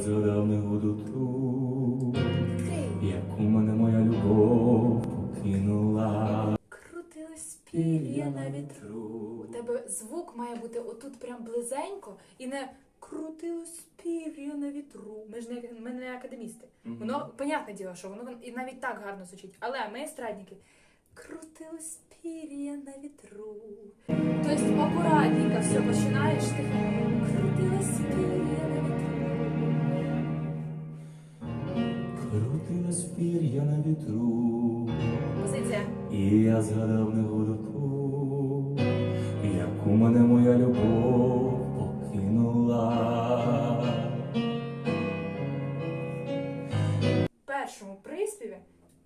Згадав негоду ту, Ти як у мене моя любов покинула. крутилось пір'я на вітру. У тебе звук має бути отут прям близенько і не крутилось пір'я на вітру. Ми ж не, ми не академісти. Воно, понятне діло, що воно і навіть так гарно звучить. Але ми естрадники. Крутилось пір'я на вітру. Тобто акуратненько все починаєш тихо. Крутилось Крутилась пір'я на вітру, Позиція. і я згадав негоду ту, як у мене моя любов покинула. В першому приспіві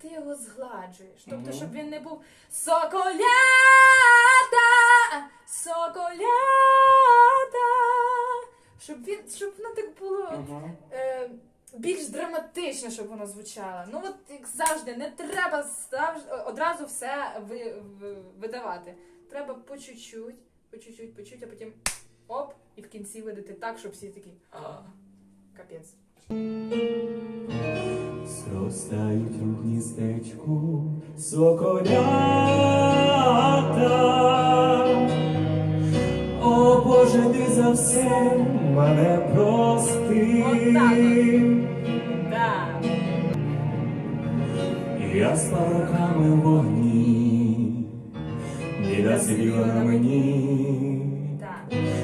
ти його згладжуєш. Тобто, щоб він не був соколята, соколята. Щоб він, щоб воно так було е, більш драматично, щоб воно звучало. Ну от як завжди, не треба завжди, одразу все ви, ви- видавати. Треба по чуть-чуть, по чуть-чуть, по чуть, а потім оп, і в кінці видати так, щоб всі такі. «А, Капець. Зростають у гніздечку соколята. О Боже, ти за все мене прости. Я спав руками в вогні, біда сиділа на мені,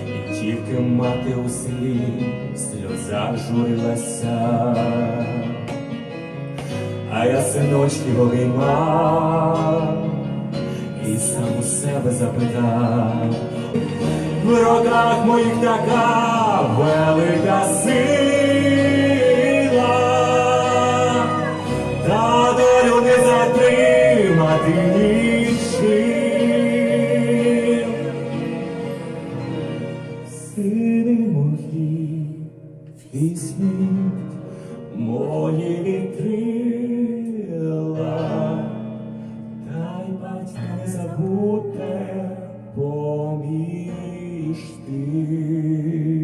і тільки мати у селі в сльозах журилася, а я синочки обіймав і сам у себе запитав, в роках моїх така велика сила, нічим. Сини мої, візьміть мої вітрила, та й не забудьте поміж тим.